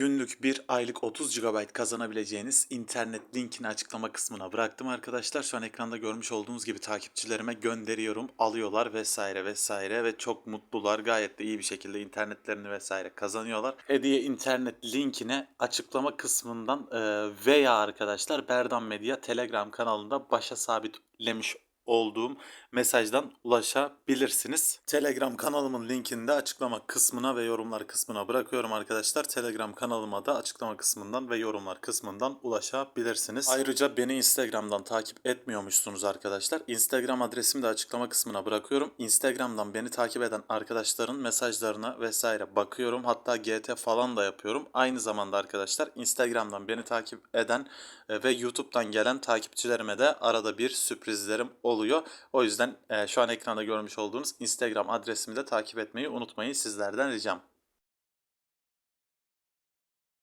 Günlük bir aylık 30 GB kazanabileceğiniz internet linkini açıklama kısmına bıraktım arkadaşlar. Şu an ekranda görmüş olduğunuz gibi takipçilerime gönderiyorum. Alıyorlar vesaire vesaire ve çok mutlular. Gayet de iyi bir şekilde internetlerini vesaire kazanıyorlar. Hediye internet linkine açıklama kısmından veya arkadaşlar Berdan Medya Telegram kanalında başa sabitlemiş olduğum mesajdan ulaşabilirsiniz. Telegram kanalımın linkini de açıklama kısmına ve yorumlar kısmına bırakıyorum arkadaşlar. Telegram kanalıma da açıklama kısmından ve yorumlar kısmından ulaşabilirsiniz. Ayrıca beni Instagram'dan takip etmiyormuşsunuz arkadaşlar. Instagram adresimi de açıklama kısmına bırakıyorum. Instagram'dan beni takip eden arkadaşların mesajlarına vesaire bakıyorum. Hatta GT falan da yapıyorum. Aynı zamanda arkadaşlar Instagram'dan beni takip eden e, ve YouTube'dan gelen takipçilerime de arada bir sürprizlerim oluyor. O yüzden e, şu an ekranda görmüş olduğunuz Instagram adresimi de takip etmeyi unutmayın sizlerden ricam.